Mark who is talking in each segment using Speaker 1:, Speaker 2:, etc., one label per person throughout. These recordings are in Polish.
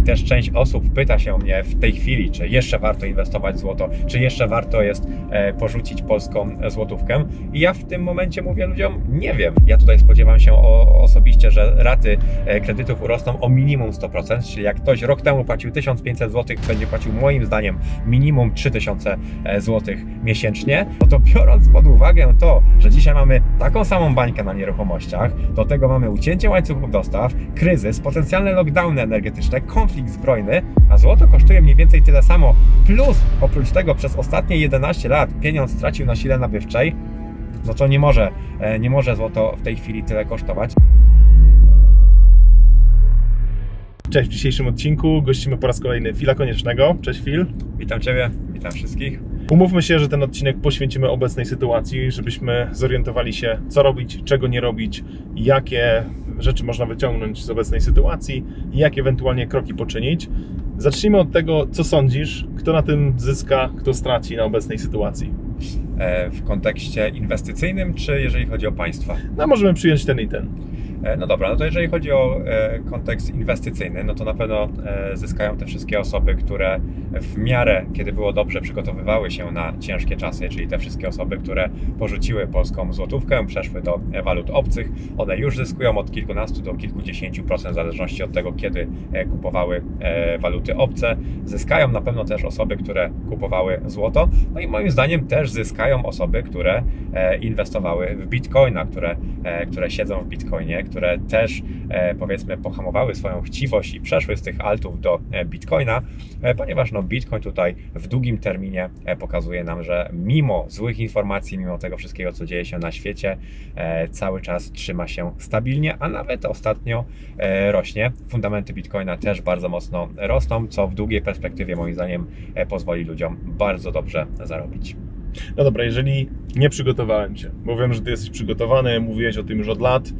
Speaker 1: tutaj też część osób pyta się mnie w tej chwili, czy jeszcze warto inwestować w złoto, czy jeszcze warto jest e, porzucić polską złotówkę. I ja w tym momencie mówię ludziom, nie wiem. Ja tutaj spodziewam się osobiście, że raty e, kredytów urosną o minimum 100%, czyli jak ktoś rok temu płacił 1500 zł, będzie płacił moim zdaniem minimum 3000 zł miesięcznie, no to biorąc pod uwagę to, że dzisiaj mamy taką samą bańkę na nieruchomościach, do tego mamy ucięcie łańcuchów dostaw, kryzys, potencjalne lockdowny energetyczne, konflikt zbrojny, a złoto kosztuje mniej więcej tyle samo, plus oprócz tego przez ostatnie 11 lat pieniądz stracił na sile nabywczej, no to nie może, e, nie może złoto w tej chwili tyle kosztować.
Speaker 2: Cześć, w dzisiejszym odcinku gościmy po raz kolejny Fila Koniecznego. Cześć Fil.
Speaker 1: Witam Ciebie, witam wszystkich.
Speaker 2: Umówmy się, że ten odcinek poświęcimy obecnej sytuacji, żebyśmy zorientowali się, co robić, czego nie robić, jakie rzeczy można wyciągnąć z obecnej sytuacji i jakie ewentualnie kroki poczynić. Zacznijmy od tego, co sądzisz, kto na tym zyska, kto straci na obecnej sytuacji.
Speaker 1: E, W kontekście inwestycyjnym, czy jeżeli chodzi o państwa?
Speaker 2: No, możemy przyjąć ten i ten.
Speaker 1: E, No dobra, no to jeżeli chodzi o e, kontekst inwestycyjny, no to na pewno e, zyskają te wszystkie osoby, które w miarę, kiedy było dobrze, przygotowywały się na ciężkie czasy, czyli te wszystkie osoby, które porzuciły polską złotówkę, przeszły do walut obcych. One już zyskują od kilkunastu do kilkudziesięciu procent, w zależności od tego, kiedy kupowały waluty obce. Zyskają na pewno też osoby, które kupowały złoto. No i moim zdaniem też zyskają osoby, które inwestowały w bitcoina, które, które siedzą w bitcoinie, które też e, powiedzmy pohamowały swoją chciwość i przeszły z tych altów do e, bitcoina, e, ponieważ no, bitcoin tutaj w długim terminie pokazuje nam, że mimo złych informacji, mimo tego wszystkiego, co dzieje się na świecie, cały czas trzyma się stabilnie, a nawet ostatnio rośnie. Fundamenty bitcoina też bardzo mocno rosną, co w długiej perspektywie moim zdaniem pozwoli ludziom bardzo dobrze zarobić.
Speaker 2: No dobra, jeżeli nie przygotowałem się, bo wiem, że ty jesteś przygotowany, mówiłeś o tym już od lat,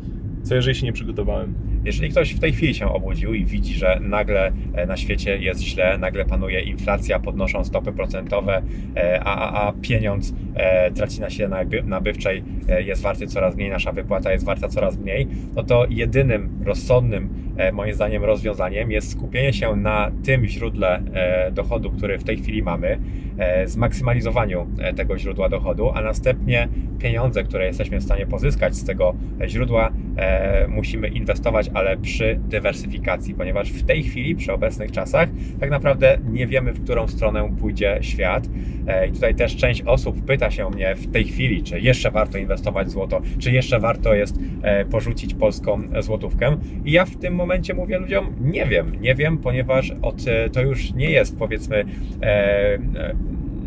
Speaker 2: co jeżeli się nie przygotowałem?
Speaker 1: Jeżeli ktoś w tej chwili się obudził i widzi, że nagle e, na świecie jest źle, nagle panuje inflacja, podnoszą stopy procentowe, e, a, a, pieniądz e, traci na sile naby- nabywczej, jest warty coraz mniej, nasza wypłata jest warta coraz mniej, no to jedynym rozsądnym, moim zdaniem, rozwiązaniem jest skupienie się na tym źródle e, dochodu, który w tej chwili mamy, e, zmaksymalizowaniu e, tego źródła dochodu, a następnie pieniądze, które jesteśmy w stanie pozyskać z tego źródła, e, musimy inwestować, ale przy dywersyfikacji, ponieważ w tej chwili, przy obecnych czasach, tak naprawdę nie wiemy, w którą stronę pójdzie świat. E, I tutaj też część osób pyta się mnie w tej chwili, czy jeszcze warto inwestować w złoto, czy jeszcze warto jest e, porzucić polską złotówkę. I ja w tym momencie mówię ludziom, nie wiem, nie wiem, ponieważ od, e, to już nie jest powiedzmy. E, e,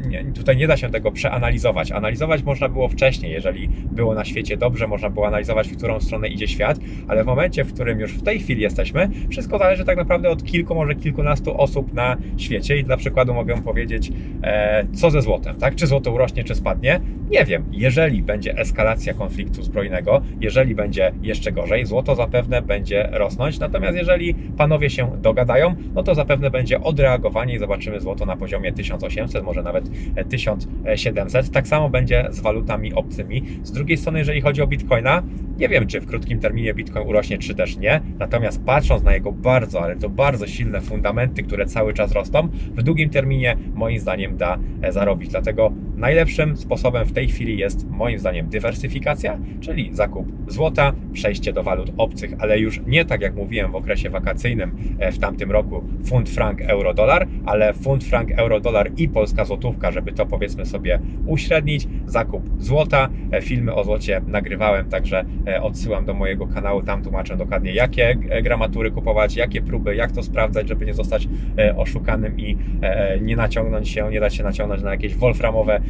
Speaker 1: nie, tutaj nie da się tego przeanalizować. Analizować można było wcześniej, jeżeli było na świecie dobrze, można było analizować, w którą stronę idzie świat, ale w momencie, w którym już w tej chwili jesteśmy, wszystko zależy tak naprawdę od kilku, może kilkunastu osób na świecie i dla przykładu mogę powiedzieć, e, co ze złotem, tak? Czy złoto urośnie, czy spadnie? Nie wiem. Jeżeli będzie eskalacja konfliktu zbrojnego, jeżeli będzie jeszcze gorzej, złoto zapewne będzie rosnąć, natomiast jeżeli panowie się dogadają, no to zapewne będzie odreagowanie i zobaczymy złoto na poziomie 1800, może nawet 1700. Tak samo będzie z walutami obcymi. Z drugiej strony, jeżeli chodzi o bitcoina, nie wiem, czy w krótkim terminie bitcoin urośnie, czy też nie. Natomiast patrząc na jego bardzo, ale to bardzo silne fundamenty, które cały czas rosną, w długim terminie moim zdaniem da zarobić. Dlatego najlepszym sposobem w tej chwili jest moim zdaniem dywersyfikacja, czyli zakup złota, przejście do walut obcych, ale już nie tak jak mówiłem w okresie wakacyjnym e, w tamtym roku funt, frank, euro, dolar, ale funt, frank, euro, dolar i polska złotówka, żeby to powiedzmy sobie uśrednić. Zakup złota, e, filmy o złocie nagrywałem, także e, odsyłam do mojego kanału, tam tłumaczę dokładnie jakie gramatury kupować, jakie próby, jak to sprawdzać, żeby nie zostać oszukanym i nie naciągnąć się, nie dać się naciągnąć na jakieś wolframowe,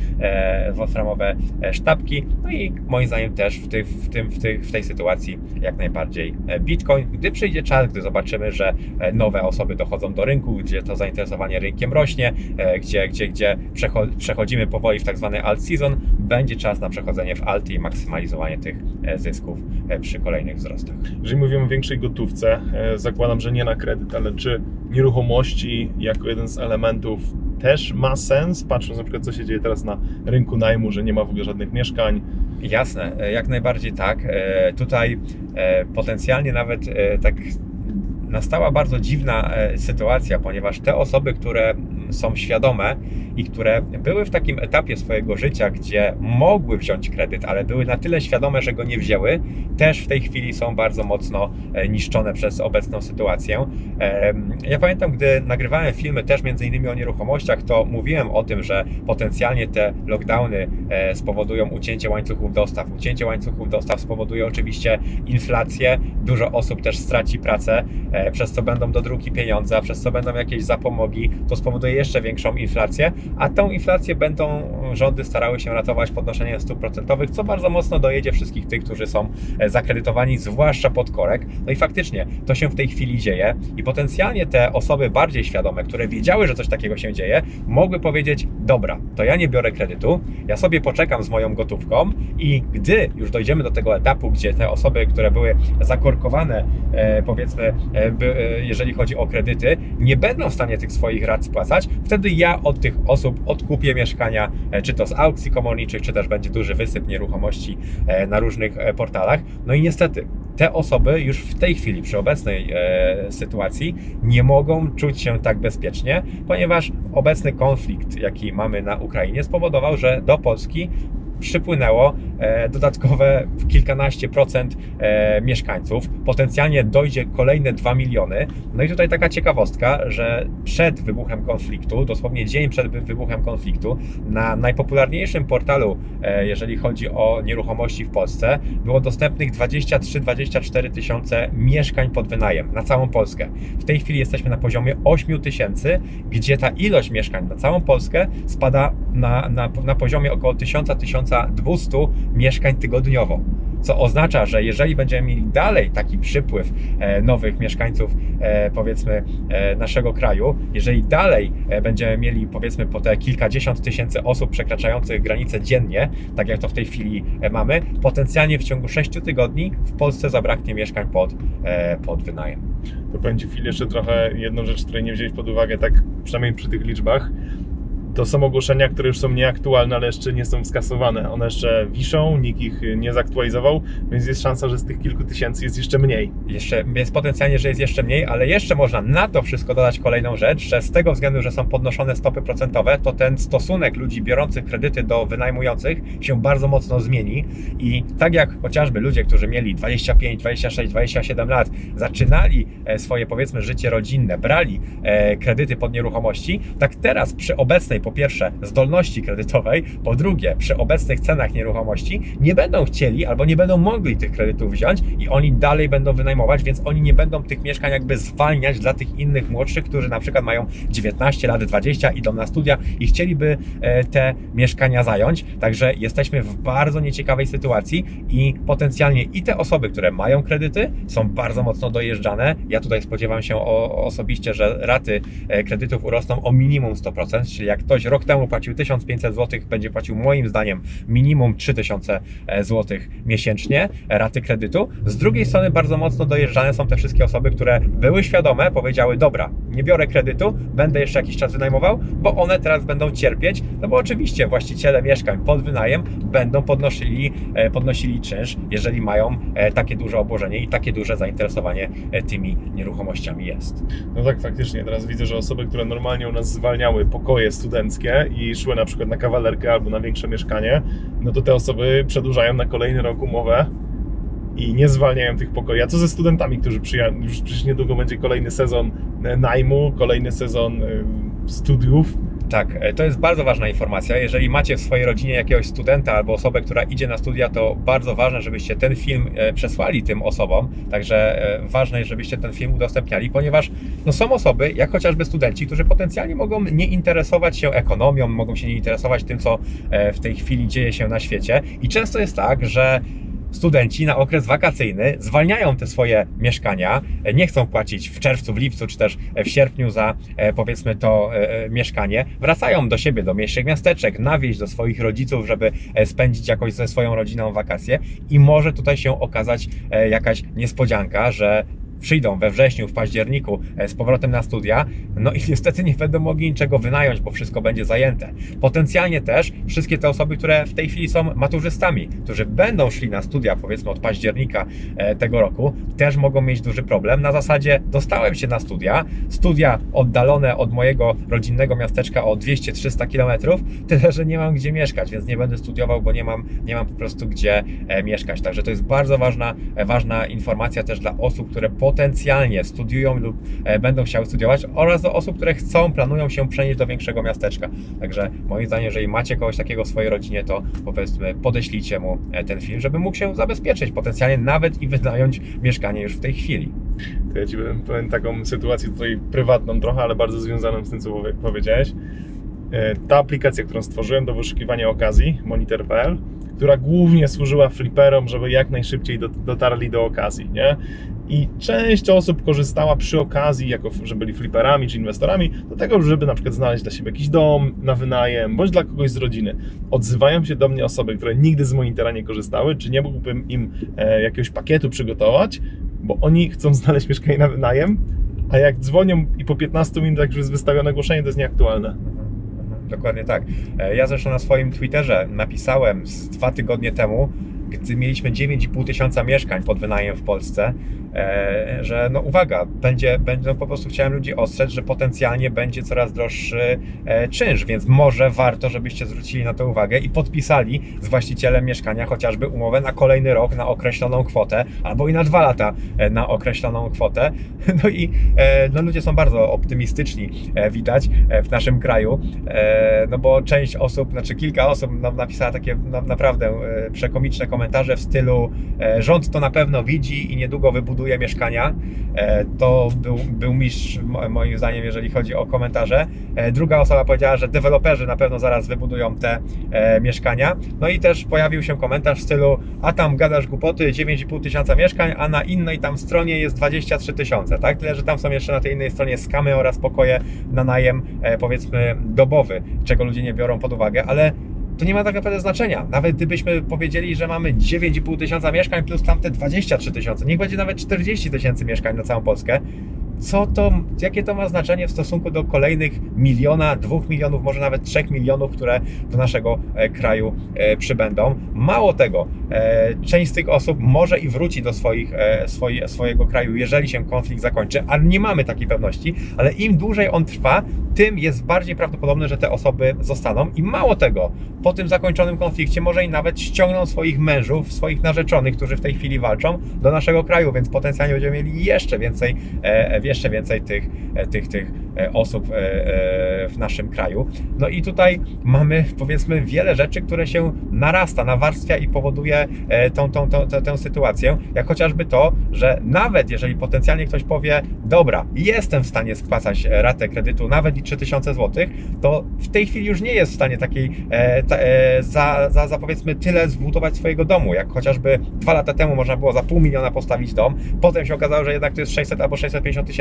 Speaker 1: wolframowe e, sztabki. No i moim zdaniem też w, tych, w, tym, w, tych, w tej sytuacji jak najbardziej e, Bitcoin. Gdy przyjdzie czas, gdy zobaczymy, że e, nowe osoby dochodzą do rynku, gdzie to zainteresowanie rynkiem rośnie, e, gdzie, gdzie, gdzie przecho- przechodzimy powoli w tak zwany alt season, będzie czas na przechodzenie w alty i maksymalizowanie tych e, zysków e, przy kolejnych wzrostach.
Speaker 2: Jeżeli mówimy o większej gotówce, e, zakładam, że nie na kredyt, ale czy nieruchomości jako jeden z elementów też ma sens, patrząc na przykład co się dzieje teraz na rynku najmu, że nie ma w ogóle żadnych mieszkań,
Speaker 1: Jasne, e, jak najbardziej tak. E, Tutaj e, potencjalnie nawet tak nastała bardzo dziwna sytuacja, ponieważ te osoby, które są świadome i które były w takim etapie swojego życia, gdzie mogły wziąć kredyt, ale były na tyle świadome, że go nie wzięły, też w tej chwili są bardzo mocno e, niszczone przez obecną sytuację. Ja pamiętam, gdy nagrywałem filmy też między innymi o nieruchomościach, to mówiłem o tym, że potencjalnie te lockdowny e, spowodują ucięcie łańcuchów dostaw. Ucięcie łańcuchów dostaw spowoduje oczywiście inflację, dużo osób też straci pracę, e, przez co będą dodruki pieniądza, przez co będą jakieś zapomogi, to spowoduje jeszcze większą inflację, a tą inflację będą rządy starały się ratować podnoszeniem stóp procentowych, co bardzo mocno dojedzie wszystkich tych, którzy są e, zakredytowani, zwłaszcza pod korek. No i faktycznie to się w tej chwili dzieje i potencjalnie te osoby bardziej świadome, które wiedziały, że coś takiego się dzieje, mogły powiedzieć: Dobra, to ja nie biorę kredytu, ja sobie poczekam z moją gotówką i gdy już dojdziemy do tego etapu, gdzie te osoby, które były zakorkowane, e, powiedzmy, e, jeżeli chodzi o kredyty, nie będą w stanie tych swoich rat spłacać, wtedy ja od tych osób odkupię mieszkania, e, czy to z aukcji komorniczych, czy też będzie duży wysyp nieruchomości e, na różnych e, portalach. No i niestety, te osoby już w tej chwili, przy obecnej sytuacji, nie mogą czuć się tak bezpiecznie, ponieważ obecny konflikt, jaki mamy na Ukrainie, spowodował, że do Polski przypłynęło e, dodatkowe kilkanaście procent e, mieszkańców. Potencjalnie dojdzie kolejne 2 miliony. No i tutaj taka ciekawostka, że przed wybuchem konfliktu, dosłownie dzień przed wy- wybuchem konfliktu, na najpopularniejszym portalu, e, jeżeli chodzi o nieruchomości w Polsce, było dostępnych 23-24 tysiące mieszkań pod wynajem na całą Polskę. W tej chwili jesteśmy na poziomie 8 tysięcy, gdzie ta ilość mieszkań na całą Polskę spada na, na, na poziomie około 1000-1200 mieszkań tygodniowo. Co oznacza, że jeżeli będziemy mieli dalej taki przypływ e, nowych mieszkańców, e, powiedzmy, e, naszego kraju, jeżeli dalej będziemy mieli, powiedzmy, po te kilkadziesiąt tysięcy osób przekraczających granicę dziennie, tak jak to w tej chwili mamy, potencjalnie w ciągu 6 tygodni w Polsce zabraknie mieszkań pod, pod wynajem.
Speaker 2: To Ci, Phil, jeszcze trochę jedną rzecz, której nie wziąłeś pod uwagę, tak przynajmniej przy tych liczbach. To są ogłoszenia, które już są nieaktualne, ale jeszcze nie są skasowane. One jeszcze wiszą, nikt ich nie zaktualizował, więc jest szansa, że z tych kilku tysięcy jest jeszcze mniej.
Speaker 1: Jeszcze jest potencjalnie, że jest jeszcze mniej, ale jeszcze można na to wszystko dodać kolejną rzecz, że z tego względu, że są podnoszone stopy procentowe, to ten stosunek ludzi biorących kredyty do wynajmujących się bardzo mocno zmieni i tak jak chociażby ludzie, którzy mieli 25, 26, 27 lat, zaczynali e, swoje powiedzmy życie rodzinne, brali e, kredyty pod nieruchomości, tak teraz przy obecnej po pierwsze zdolności kredytowej, po drugie przy obecnych cenach nieruchomości nie będą chcieli albo nie będą mogli tych kredytów wziąć i oni dalej będą wynajmować, więc oni nie będą tych mieszkań jakby zwalniać dla tych innych młodszych, którzy na przykład mają 19 lat, 20, idą na studia i chcieliby e, te mieszkania zająć. Także jesteśmy w bardzo nieciekawej sytuacji i potencjalnie i te osoby, które mają kredyty, są bardzo mocno dojeżdżane. Ja tutaj spodziewam się osobiście, że raty e, kredytów urosną o minimum 100%, czyli jak ktoś rok temu płacił 1500 zł, będzie płacił moim zdaniem minimum 3000 zł miesięcznie e, raty kredytu. Z drugiej strony bardzo mocno dojeżdżane są te wszystkie osoby, które były świadome, powiedziały: Dobra, nie biorę kredytu, będę jeszcze jakiś czas wynajmował, bo one teraz będą cierpieć. No bo oczywiście właściciele mieszkań pod wynajem będą podnosili, e, podnosili czynsz, jeżeli mają e, takie duże obłożenie i takie duże zainteresowanie e, tymi nieruchomościami jest.
Speaker 2: No tak, faktycznie. Teraz widzę, że osoby, które normalnie u nas zwalniały pokoje studenckie i szły na przykład na kawalerkę albo na większe mieszkanie, no to te osoby przedłużają na kolejny rok umowę i nie zwalniają tych pokoi. A co ze studentami, którzy przyjadą? Już przecież niedługo będzie kolejny sezon e, najmu, kolejny sezon e, studiów.
Speaker 1: Tak, e, to jest bardzo ważna informacja. Jeżeli macie w swojej rodzinie jakiegoś studenta albo osobę, która idzie na studia, to bardzo ważne, żebyście ten film e, przesłali tym osobom. Także e, ważne jest, żebyście ten film udostępniali, ponieważ no, są osoby, jak chociażby studenci, którzy potencjalnie mogą nie interesować się ekonomią, mogą się nie interesować tym, co w tej chwili dzieje się na świecie. I często jest tak, że studenci na okres wakacyjny zwalniają te swoje mieszkania, e, nie chcą płacić w czerwcu, w lipcu czy też w sierpniu za e, powiedzmy to e, mieszkanie, wracają do siebie, do mniejszych miasteczek, na wieś, do swoich rodziców, żeby e, spędzić jakoś ze swoją rodziną wakacje. I może tutaj się okazać e, jakaś niespodzianka, że przyjdą we wrześniu, w październiku e, z powrotem na studia, no i niestety nie będą mogli niczego wynająć, bo wszystko będzie zajęte. Potencjalnie też wszystkie te osoby, które w tej chwili są maturzystami, którzy będą szli na studia, powiedzmy od października e, tego roku, też mogą mieć duży problem. Na zasadzie dostałem się na studia, studia oddalone od mojego rodzinnego miasteczka o 200-300 km, tyle, że nie mam gdzie mieszkać, więc nie będę studiował, bo nie mam, nie mam po prostu gdzie e, mieszkać. Także to jest bardzo ważna, ważna informacja też dla osób, które potencjalnie studiują lub e, będą chciały studiować oraz do osób, które chcą, planują się przenieść do większego miasteczka. Także moim zdaniem, jeżeli macie kogoś takiego w swojej rodzinie, to powiedzmy podeślijcie mu e, ten film, żeby mógł się zabezpieczyć potencjalnie nawet i wynająć mieszkanie już w tej chwili.
Speaker 2: To ja Ci powiem taką sytuację tutaj prywatną trochę, ale bardzo związaną z tym, co powie- powiedziałeś. E, Ta aplikacja, którą stworzyłem do wyszukiwania okazji, monitor.pl, która głównie służyła fliperom, żeby jak najszybciej dot- dotarli do okazji, nie? I część osób korzystała przy okazji, jako że byli fliperami czy inwestorami, do tego, żeby na przykład znaleźć dla siebie jakiś dom na wynajem, bądź dla kogoś z rodziny. Odzywają się do mnie osoby, które nigdy z monitora nie korzystały, czy nie mógłbym im e, jakiegoś pakietu przygotować, bo oni chcą znaleźć mieszkanie na wynajem, a jak dzwonią i po 15 minutach już jest wystawione ogłoszenie, to jest nieaktualne.
Speaker 1: Dokładnie tak. E, Ja zresztą na swoim Twitterze napisałem z dwa tygodnie temu, gdy mieliśmy 9,5 tysiąca mieszkań pod wynajem w Polsce, że no uwaga, będzie, będzie no po prostu chciałem ludzi ostrzec, że potencjalnie będzie coraz droższy e, czynsz, więc może warto, żebyście zwrócili na to uwagę i podpisali z właścicielem mieszkania chociażby umowę na kolejny rok na określoną kwotę, albo i na dwa lata e, na określoną kwotę. No i e, no, ludzie są bardzo optymistyczni, e, widać e, w naszym kraju, e, no bo część osób, znaczy kilka osób no, napisała takie naprawdę e, przekomiczne komentarze w stylu e, rząd to na pewno widzi i niedługo wybuduje mieszkania. E, to był, był mistrz mo- moim zdaniem, jeżeli chodzi o komentarze. E, druga osoba powiedziała, że deweloperzy na pewno zaraz wybudują te e, mieszkania. No i też pojawił się komentarz w stylu a tam gadasz głupoty, 9,5 tysiąca mieszkań, a na innej tam stronie jest 23 tysiące, tak? Tyle, że tam są jeszcze na tej innej stronie skamy oraz pokoje na najem, powiedzmy, dobowy, czego ludzie nie biorą pod uwagę, ale to nie ma tak naprawdę znaczenia. Nawet gdybyśmy powiedzieli, że mamy 9,5 tysiąca mieszkań plus tamte 23 tysiące, niech będzie nawet 40 tysięcy mieszkań na całą Polskę, co to, jakie to ma znaczenie w stosunku do kolejnych miliona, dwóch milionów, może nawet trzech milionów, które do naszego e, kraju e, przybędą. Mało tego, e, część z tych osób może i wróci do swoich, swoje, swojego kraju, jeżeli się konflikt zakończy, ale nie mamy takiej pewności, ale im dłużej on trwa, tym jest bardziej prawdopodobne, że te osoby zostaną i mało tego, po tym zakończonym konflikcie może i nawet ściągną swoich mężów, swoich narzeczonych, którzy w tej chwili walczą, do naszego kraju, więc potencjalnie będziemy mieli jeszcze więcej, jeszcze więcej tych, e, tych, tych e, osób e, w naszym kraju. No i tutaj mamy powiedzmy wiele rzeczy, które się narasta, nawarstwia i powoduje tą, tą, tą, tę sytuację, jak chociażby to, że nawet jeżeli potencjalnie ktoś powie, dobra, jestem w stanie spłacać ratę kredytu nawet i 3000 zł, to w tej chwili już nie jest w stanie takiej ta, za, za, za powiedzmy tyle zbudować swojego domu, jak chociażby dwa lata temu można było za pół miliona postawić dom, potem się okazało, że jednak to jest 600 albo 650 tysięcy,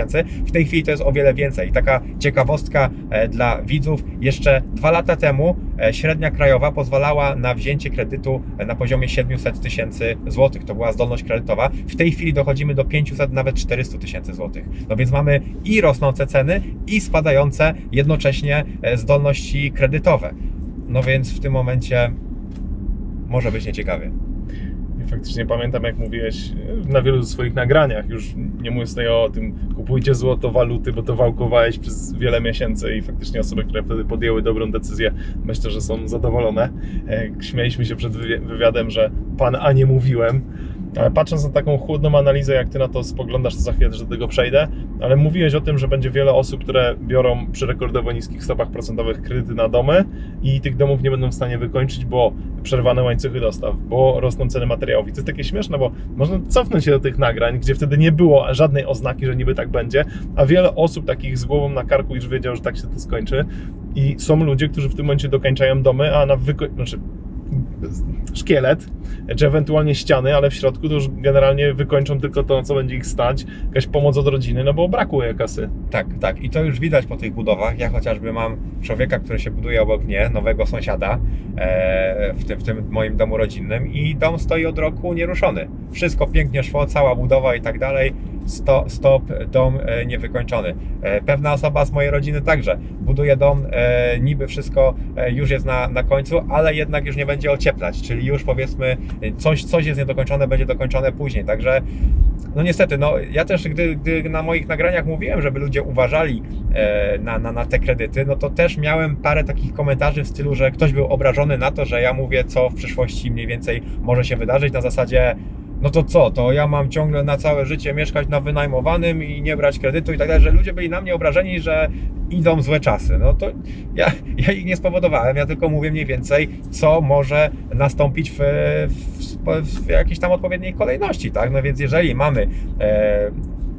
Speaker 1: w tej chwili to jest o wiele więcej. Taka ciekawostka e, dla widzów, jeszcze dwa lata temu e, średnia krajowa pozwalała na wzięcie kredytu e, na poziomie 700 tysięcy złotych, to była zdolność kredytowa, w tej chwili dochodzimy do 500, nawet 400 tysięcy złotych. No więc mamy i rosnące ceny, i spadające jednocześnie zdolności kredytowe. No więc w tym momencie może być nieciekawie.
Speaker 2: Faktycznie pamiętam, jak mówiłeś e, na wielu swoich nagraniach, już nie mówiąc tutaj o tym, kupujcie złoto, waluty, bo to wałkowałeś przez wiele miesięcy i faktycznie osoby, które wtedy podjęły dobrą decyzję, myślę, że są zadowolone. E, Śmieliśmy się przed wywi- wywiadem, że pan A nie mówiłem, ale patrząc na taką chłodną analizę, jak ty na to spoglądasz, to za chwilę też do tego przejdę, ale mówiłeś o tym, że będzie wiele osób, które biorą przy rekordowo niskich stopach procentowych kredyty na domy i tych domów nie będą w stanie wykończyć, bo przerwane łańcuchy dostaw, bo rosną ceny materiałów. I to jest takie śmieszne, bo można cofnąć się do tych nagrań, gdzie wtedy nie było żadnej oznaki, że niby tak będzie, a wiele osób takich z głową na karku już wiedział, że tak się to skończy. I są ludzie, którzy w tym momencie dokańczają domy, a na wyko- znaczy szkielet, czy ewentualnie ściany, ale w środku to już generalnie wykończą tylko to, co będzie ich stać, jakaś pomoc od rodziny, no bo brakuje kasy.
Speaker 1: Tak, tak. I to już widać po tych budowach. Ja chociażby mam człowieka, który się buduje obok mnie, nowego sąsiada e, w, tym, w tym moim domu rodzinnym i dom stoi od roku nieruszony. Wszystko pięknie szło, cała budowa i tak dalej. Sto, stop, dom e, niewykończony. E, Pewna osoba z mojej rodziny także buduje dom, e, niby wszystko już jest na, na końcu, ale jednak już nie będzie ocieplać, czyli już powiedzmy coś, coś jest niedokończone, będzie dokończone później, także no niestety, no ja też gdy, gdy na moich nagraniach mówiłem, żeby ludzie uważali na, na, na te kredyty, no to też miałem parę takich komentarzy w stylu, że ktoś był obrażony na to, że ja mówię, co w przyszłości mniej więcej może się wydarzyć na zasadzie no to co, to ja mam ciągle na całe życie mieszkać na wynajmowanym i nie brać kredytu i tak dalej, że ludzie byli na mnie obrażeni, że idą złe czasy. No to ja, ja ich nie spowodowałem, ja tylko mówię mniej więcej, co może nastąpić w, w, w jakiejś tam odpowiedniej kolejności, tak? No więc jeżeli mamy e,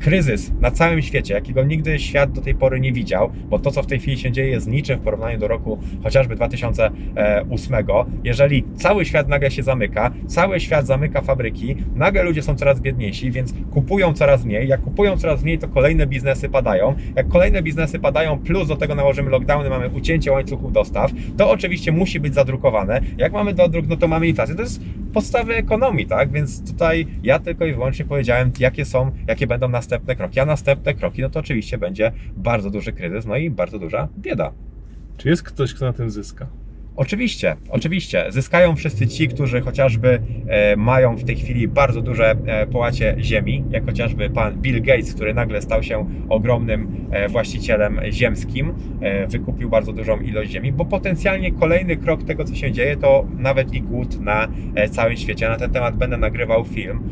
Speaker 1: kryzys na całym świecie, jakiego nigdy świat do tej pory nie widział, bo to, co w tej chwili się dzieje, jest niczym w porównaniu do roku chociażby 2008. Jeżeli cały świat nagle się zamyka, cały świat zamyka fabryki, nagle ludzie są coraz biedniejsi, więc kupują coraz mniej. Jak kupują coraz mniej, to kolejne biznesy padają. Jak kolejne biznesy padają, plus do tego nałożymy lockdowny, mamy ucięcie łańcuchów dostaw, to oczywiście musi być zadrukowane. Jak mamy dodruk, no to mamy inflację. To jest podstawy ekonomii, tak? Więc tutaj ja tylko i wyłącznie powiedziałem, jakie są, jakie będą następne kroki. A następne kroki, no to oczywiście będzie bardzo duży kryzys, no i bardzo duża bieda.
Speaker 2: Czy jest ktoś, kto na tym zyska?
Speaker 1: Oczywiście, oczywiście. Zyskają wszyscy ci, którzy chociażby e, mają w tej chwili bardzo duże e, połacie ziemi, jak chociażby pan Bill Gates, który nagle stał się ogromnym e, właścicielem ziemskim, wykupił bardzo dużą ilość ziemi, bo potencjalnie kolejny krok tego, co się dzieje, to nawet i głód na całym świecie. Na ten temat będę nagrywał film.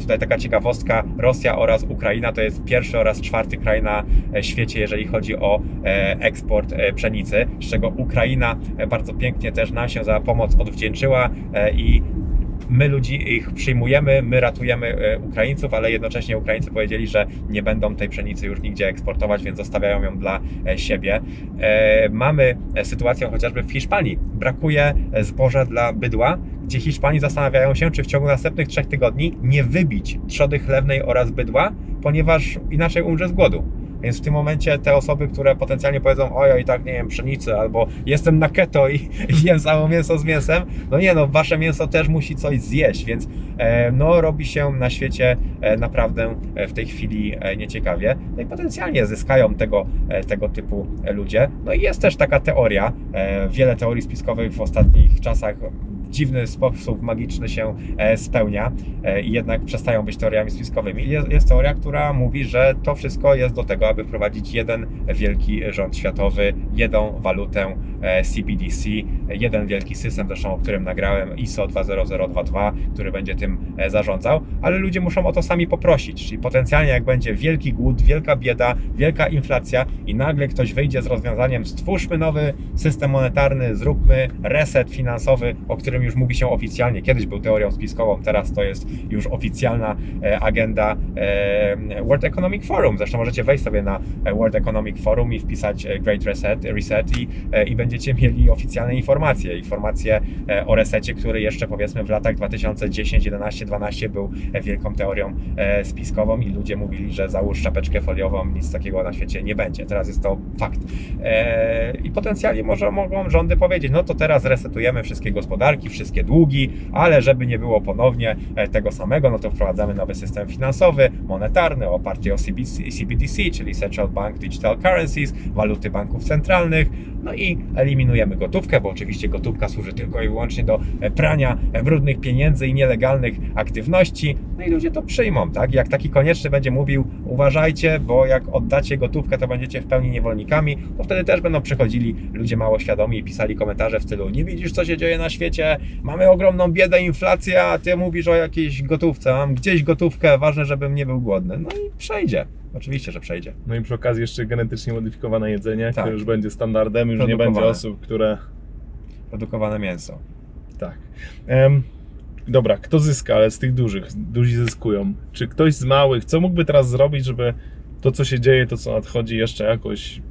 Speaker 1: Tutaj taka ciekawostka, Rosja oraz Ukraina to jest pierwszy oraz czwarty kraj na świecie, jeżeli chodzi o eksport pszenicy, z czego Ukraina bardzo pięknie też nam się za pomoc odwdzięczyła e, i my ludzi ich przyjmujemy, my ratujemy e, Ukraińców, ale jednocześnie Ukraińcy powiedzieli, że nie będą tej pszenicy już nigdzie eksportować, więc zostawiają ją dla e, siebie. Mamy sytuację chociażby w Hiszpanii. Brakuje zboża dla bydła, gdzie Hiszpanii zastanawiają się, czy w ciągu następnych trzech tygodni nie wybić trzody chlewnej oraz bydła, ponieważ inaczej umrze z głodu. Więc w tym momencie te osoby, które potencjalnie powiedzą, oj, i tak nie wiem, pszenicy, albo jestem na keto i, i jem samo mięso z mięsem, no nie, no wasze mięso też musi coś zjeść, więc e, no robi się na świecie e, naprawdę e, w tej chwili e, nieciekawie. No i potencjalnie zyskają tego, e, tego typu ludzie. No i jest też taka teoria, e, wiele teorii spiskowych w ostatnich czasach dziwny sposób magiczny się e, spełnia e, i jednak przestają być teoriami spiskowymi. Jest, jest teoria, która mówi, że to wszystko jest do tego, aby wprowadzić jeden wielki rząd światowy, jedną walutę e, CBDC, jeden wielki system, zresztą o którym nagrałem, ISO 20022, który będzie tym e, zarządzał, ale ludzie muszą o to sami poprosić, czyli potencjalnie jak będzie wielki głód, wielka bieda, wielka inflacja i nagle ktoś wyjdzie z rozwiązaniem stwórzmy nowy system monetarny, zróbmy reset finansowy, o którym już mówi się oficjalnie. Kiedyś był teorią spiskową, teraz to jest już oficjalna e, agenda e, World Economic Forum. Zresztą możecie wejść sobie na e, World Economic Forum i wpisać Great Reset, reset i, i będziecie mieli oficjalne informacje. Informacje o resecie, który jeszcze powiedzmy w latach 2010, 11, 12 był wielką teorią spiskową i ludzie mówili, że załóż czapeczkę foliową, nic takiego na świecie nie będzie. Teraz jest to fakt. I potencjalnie może mogą rządy powiedzieć, no to teraz resetujemy wszystkie gospodarki, wszystkie długi, ale żeby nie było ponownie e, tego samego, no to wprowadzamy nowy system finansowy, monetarny, oparty o CBDC, czyli Central Bank Digital Currencies, waluty banków centralnych, no i eliminujemy gotówkę, bo oczywiście gotówka służy tylko i wyłącznie do e, prania e, brudnych pieniędzy i nielegalnych aktywności, no i ludzie to przyjmą, tak? Jak taki konieczny będzie mówił, uważajcie, bo jak oddacie gotówkę, to będziecie w pełni niewolnikami, to wtedy też będą przychodzili ludzie mało świadomi i pisali komentarze w stylu, nie widzisz co się dzieje na świecie, mamy ogromną biedę, inflację, a ty mówisz o jakiejś gotówce, mam gdzieś gotówkę, ważne, żebym nie był głodny. No i przejdzie. Oczywiście, że przejdzie.
Speaker 2: No i przy okazji jeszcze genetycznie modyfikowane jedzenie,
Speaker 1: Tak.
Speaker 2: które już będzie standardem, już nie będzie osób, które...
Speaker 1: Produkowane mięso.
Speaker 2: Tak. Em, dobra, kto zyska, ale z tych dużych, duzi zyskują. Czy ktoś z małych, co mógłby teraz zrobić, żeby to, co się dzieje, to, co nadchodzi, jeszcze jakoś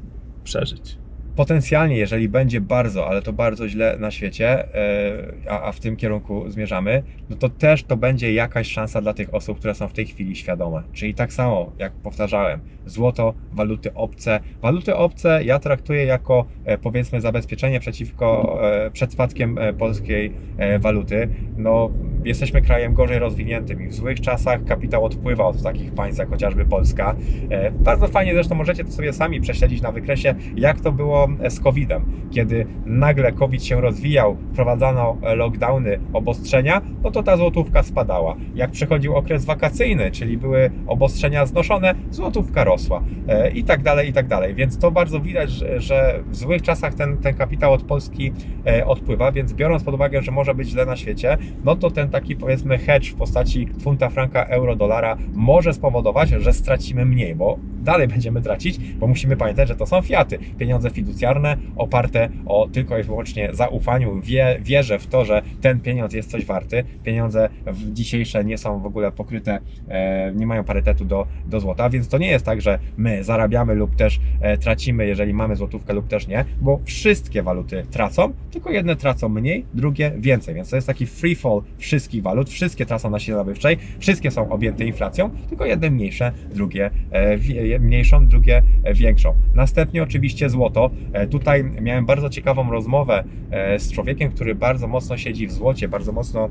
Speaker 2: przeżyć?
Speaker 1: Potencjalnie, jeżeli będzie bardzo, ale to bardzo źle na świecie, e, a, a w tym kierunku zmierzamy, no to też to będzie jakaś szansa dla tych osób, które są w tej chwili świadome. Czyli tak samo, jak powtarzałem, złoto, waluty obce. Waluty obce ja traktuję jako e, powiedzmy zabezpieczenie przeciwko, e, przed spadkiem polskiej waluty. No jesteśmy krajem gorzej rozwiniętym i w złych czasach kapitał odpływa od takich państw jak chociażby Polska. E, Bardzo fajnie zresztą możecie to sobie sami prześledzić na wykresie, jak to było z COVID-em. Kiedy nagle COVID się rozwijał, wprowadzano e, lockdowny, obostrzenia, no to ta złotówka spadała. Jak przychodził okres wakacyjny, czyli były obostrzenia znoszone, złotówka rosła e, i tak dalej, i tak dalej. Więc to bardzo widać, że, w złych czasach ten, ten kapitał od Polski e, odpływa, więc biorąc pod uwagę, że może być źle na świecie, no to ten taki powiedzmy hedge w postaci funta, franka, euro, dolara może spowodować, że stracimy mniej, bo dalej będziemy tracić, bo musimy pamiętać, że to są fiaty, pieniądze fiducjarne oparte o tylko i wyłącznie zaufaniu, wie, wierzę w to, że ten pieniądz jest coś warty. Pieniądze dzisiejsze nie są w ogóle pokryte, e, nie mają parytetu do, do złota, więc to nie jest tak, że my zarabiamy lub też e, tracimy, jeżeli mamy złotówkę lub też nie, bo wszystkie waluty tracą, tylko jedne tracą mniej, drugie więcej, więc to jest taki free fall wszystkich walut, wszystkie tracą na sile nabywczej, wszystkie są objęte inflacją, tylko jedne mniejsze, drugie e, mniejszą, drugie e, większą. Następnie oczywiście złoto. E, Tutaj miałem bardzo ciekawą rozmowę e, z człowiekiem, który bardzo mocno siedzi w złocie, bardzo mocno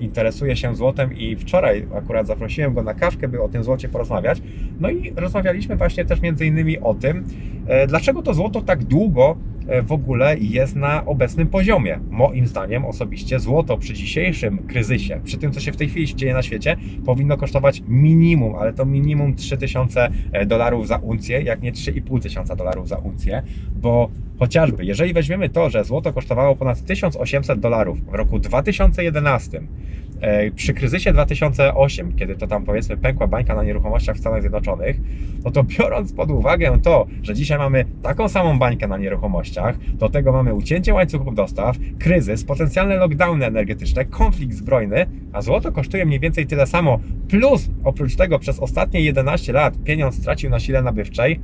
Speaker 1: interesuje się złotem i wczoraj akurat zaprosiłem go na kawkę, by o tym złocie porozmawiać. No i rozmawialiśmy właśnie też między innymi o tym, dlaczego to złoto tak długo w ogóle jest na obecnym poziomie. Moim zdaniem osobiście złoto przy dzisiejszym kryzysie, przy tym co się w tej chwili dzieje na świecie, powinno kosztować minimum, ale to minimum 3000 dolarów za uncję, jak nie 3500 tysiąca dolarów za uncję, bo chociażby jeżeli weźmiemy to, że złoto kosztowało ponad 1800 dolarów w roku 2011, e, przy kryzysie 2008, kiedy to tam powiedzmy pękła bańka na nieruchomościach w Stanach Zjednoczonych, no to biorąc pod uwagę to, że dzisiaj mamy taką samą bańkę na nieruchomościach, do tego mamy ucięcie łańcuchów dostaw, kryzys, potencjalne lockdowny energetyczne, konflikt zbrojny, a złoto kosztuje mniej więcej tyle samo, plus oprócz tego przez ostatnie 11 lat pieniądz stracił na sile nabywczej,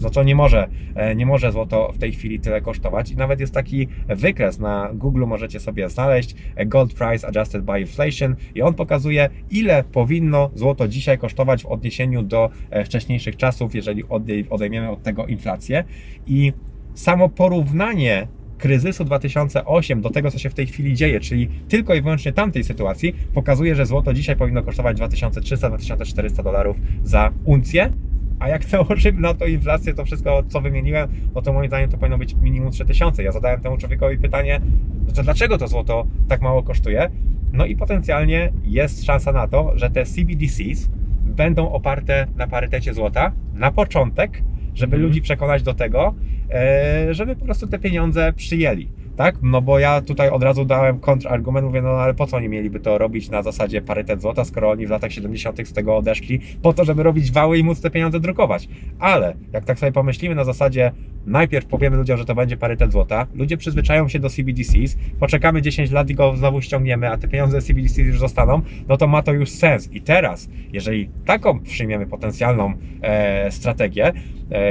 Speaker 1: no to nie może, e, nie może złoto w tej chwili tyle kosztować. I nawet jest taki wykres na Google, możecie sobie znaleźć e, Gold Price Adjusted by Inflation i on pokazuje, ile powinno złoto dzisiaj kosztować w odniesieniu do e, wcześniejszych czasów, jeżeli odej- odejmiemy od tego inflację. I samo porównanie kryzysu 2008 do tego, co się w tej chwili dzieje, czyli tylko i wyłącznie tamtej sytuacji, pokazuje, że złoto dzisiaj powinno kosztować 2300-2400 dolarów za uncję, a jak nałożymy na to inflację, to wszystko, co wymieniłem, no to moim zdaniem to powinno być minimum 3000. Ja zadałem temu człowiekowi pytanie, no to dlaczego to złoto tak mało kosztuje? No i potencjalnie jest szansa na to, że te CBDCs będą oparte na parytecie złota na początek, żeby
Speaker 2: Mhm.
Speaker 1: ludzi przekonać do tego, e, żeby po prostu te pieniądze przyjęli. Tak? No bo ja tutaj od razu dałem kontrargument, mówię, no ale po co oni mieliby to robić na zasadzie parytet złota, skoro oni w latach 70. z tego odeszli, po to, żeby robić wały i móc te pieniądze drukować. Ale jak tak sobie pomyślimy na zasadzie, najpierw powiemy ludziom, że to będzie parytet złota, ludzie przyzwyczają się do CBDCs, poczekamy 10 lat i go znowu ściągniemy, a te pieniądze z CBDCs już zostaną, no to ma to już sens. I teraz, jeżeli taką przyjmiemy potencjalną e, strategię,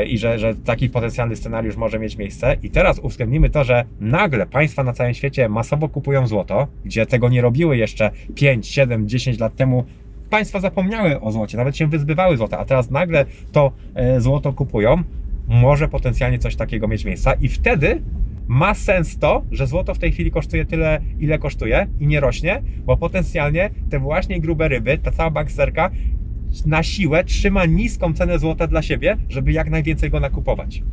Speaker 1: i że, że taki potencjalny scenariusz może mieć miejsce. I teraz uwzględnimy to, że nagle państwa na całym świecie masowo kupują złoto, gdzie tego nie robiły jeszcze 5, 7, 10 lat temu. Państwa zapomniały o złocie, nawet się wyzbywały złota, a teraz nagle to e, złoto kupują. Może potencjalnie coś takiego mieć miejsca, i wtedy ma sens to, że złoto w tej chwili kosztuje tyle, ile kosztuje i nie rośnie, bo potencjalnie te właśnie grube ryby, ta cała banksterka na siłę trzyma niską cenę złota dla siebie, żeby jak najwięcej go nakupować.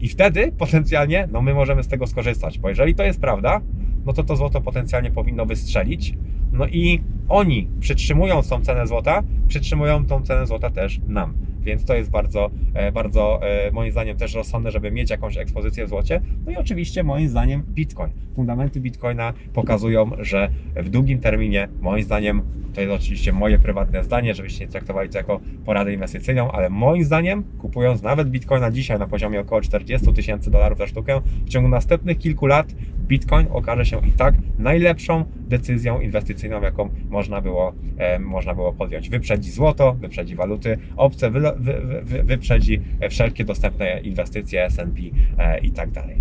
Speaker 1: I wtedy potencjalnie, no my możemy z tego skorzystać, bo jeżeli to jest prawda, no to to złoto potencjalnie powinno wystrzelić. No i oni przytrzymując tą cenę złota, przytrzymują tą cenę złota też nam. Więc to jest bardzo, e, bardzo e, moim zdaniem też rozsądne, żeby mieć jakąś ekspozycję w złocie. No i oczywiście moim zdaniem Bitcoin. Fundamenty Bitcoina pokazują, że w długim terminie, moim zdaniem, to jest oczywiście moje prywatne zdanie, żebyście nie traktowali to jako poradę inwestycyjną, ale moim zdaniem, kupując nawet Bitcoina dzisiaj na poziomie około 40 tysięcy dolarów za sztukę, w ciągu następnych kilku lat Bitcoin okaże się i tak najlepszą decyzją inwestycyjną, jaką można było, e, można było podjąć. Wyprzedzi złoto, wyprzedzi waluty obce, wy, wy, wy, wyprzedzi wszelkie dostępne inwestycje S&P e, i tak dalej.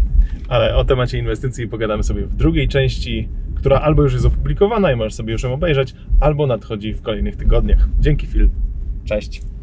Speaker 2: Ale o temacie inwestycji pogadamy sobie w drugiej części, która albo już jest opublikowana i możesz sobie już ją obejrzeć, albo nadchodzi w kolejnych tygodniach. Dzięki, Phil.
Speaker 1: Cześć.